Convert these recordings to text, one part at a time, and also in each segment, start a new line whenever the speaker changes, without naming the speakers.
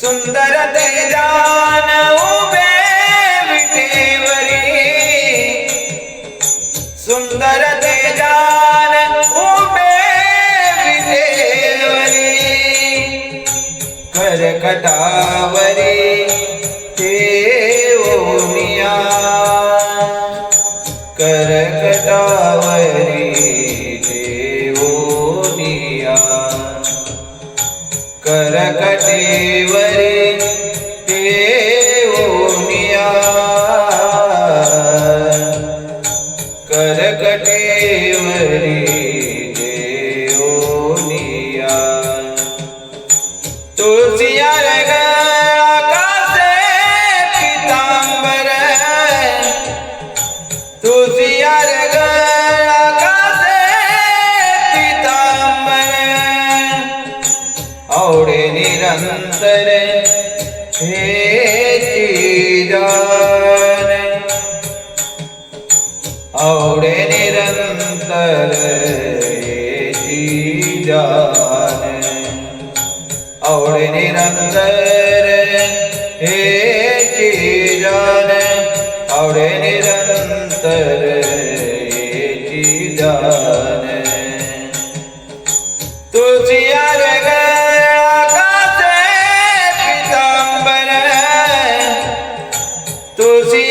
सुंदर तेजान उभे विटेवरी। सुंदर तेजान उभे विटेवरी। करकटावरी करकटेवरी અંતર હે આવડે નિરંતર જીજાન આવડે નિરંતર હે જીજાન આવડે નિરંતર જીજાન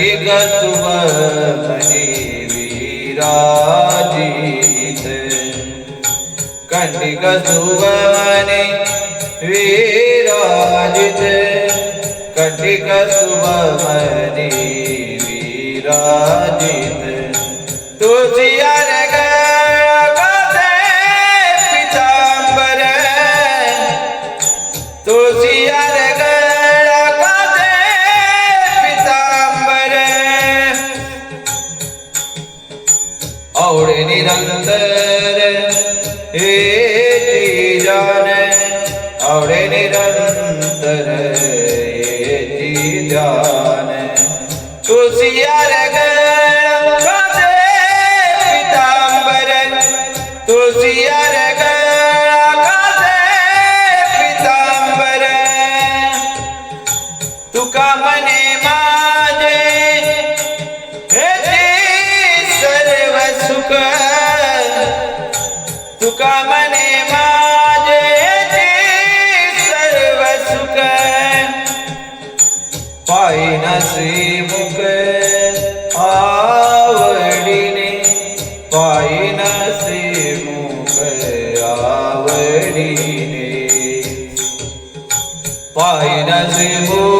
વિગત મને વિરાજીત કંડિક સુવને વિરાજીત કંડિક સુવને आवडे निरंतर हे जान आवडे निरंतर हे जान तुझिया रे आकाशे पितांबर तुझिया હસી મુકે આવડીને પાઈ નસી મુકે આવડીને પાઈ નસી મુકે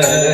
that